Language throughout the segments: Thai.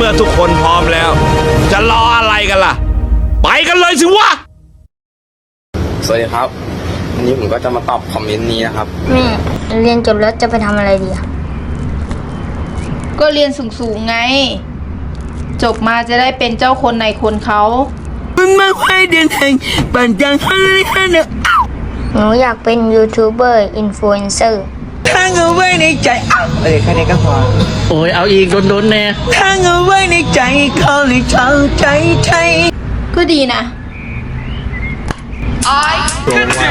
มื่อทุกคนพร้อมแล้ว จะรออะไรกันล่ะ ไปกันเลยสิวะ สวัสดีครับวันนี้ผมก็จะมาตอบคอมเมนต์นี้นะครับ แม่เรียนจบแล้วจะไปทำอะไรดีอะก็เรียนสูงๆไง จบมาจะได้เป็นเจ้าคนในคนเขา มันมาควายเดินทางปั่นจังฮันเลยฮันเนอหนูอยากเป็นยูทูบเบอร์อินฟลูเอนเซอร์ ทางเอาไว้ในใจเอ้าเอ้ยแค่นี้ก็พอโอ้ยเอาอีกโดนๆแน่ทางเอาไว้ในใจเขาเลยเข้าใจไทยก็ดีนะ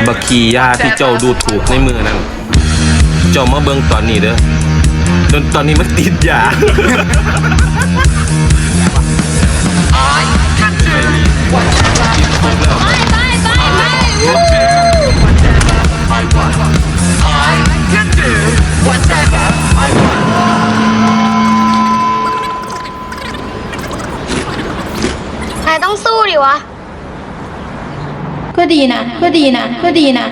บักคียาที่เจ้าดูถูกในมือนั้นเจ้ามาเบิ่งตอนนี้เด้อจนตอนนี้มันติดยา วะ ก็ดีนะ ก็ดีนะ ก็ดีนะ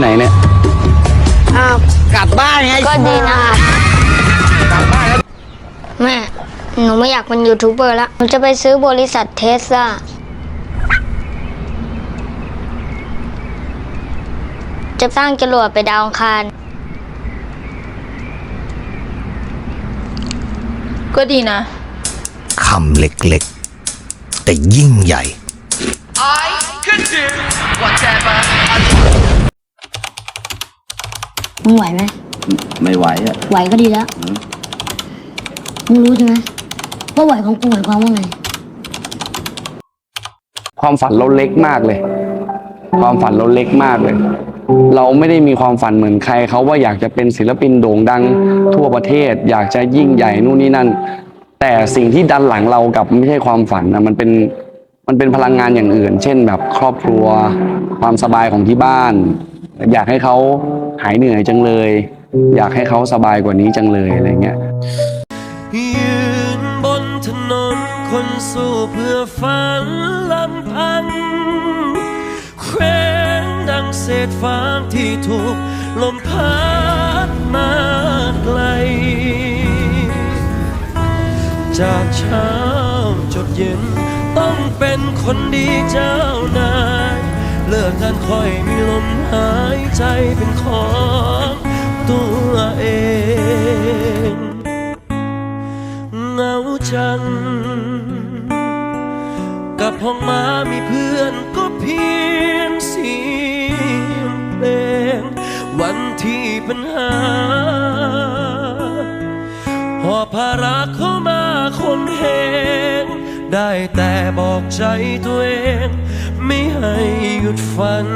ไปไหนเนี่ยอ้าวกลับบ้านไงก็ดีนะครับแม่หนูไม่อยากเป็นยูทูบเบอร์ละหนูจะไปซื้อบริษัทเทสลาจะสร้างจรวดไปดาวอังคาร ก็ดีนะ คำเล็กๆ แต่ยิ่งใหญ่ มึงไหวไหมไม่ไหวอะ ไหวก็ดีแล้วมึงรู้ใช่ไหมว่าไหวของกูหมายความว่าไง ความฝันเราเล็กมากเลย ความฝันเราเล็กมากเลย เราไม่ได้มีความฝันเหมือนใครเขาว่าอยากจะเป็นศิลปินโด่งดังทั่วประเทศ อยากจะยิ่งใหญ่นู่นนี่นั่น แต่สิ่งที่ดันหลังเรากลับไม่ใช่ความฝันนะมันเป็นมันเป็นพลังงานอย่างอื่น เช่นแบบครอบครัว ความสบายของที่บ้าน อยากให้เขา หายเหนื่อยจังเลย อยากให้เขาสบายกว่านี้จังเลยอะไรเงี้ยยืนบนถนนคนสู้เพื่อฝันลำพังแขวนดังเศษฟางที่ถูกลมพัดมาไกล จากเช้าจดเย็นต้องเป็นคนดีเจ้านายเลิกงานค่อยมีล มหายใจเป็นของตัวเองเงาจัง กับห้องมามีเพื่อนก็เพียงเสียงเพลง วันที่ปัญหาหอบภาระเข้ามาคนเห็นได้แต่บอกใจตัวเอง ไม่ให้หยุดฝัน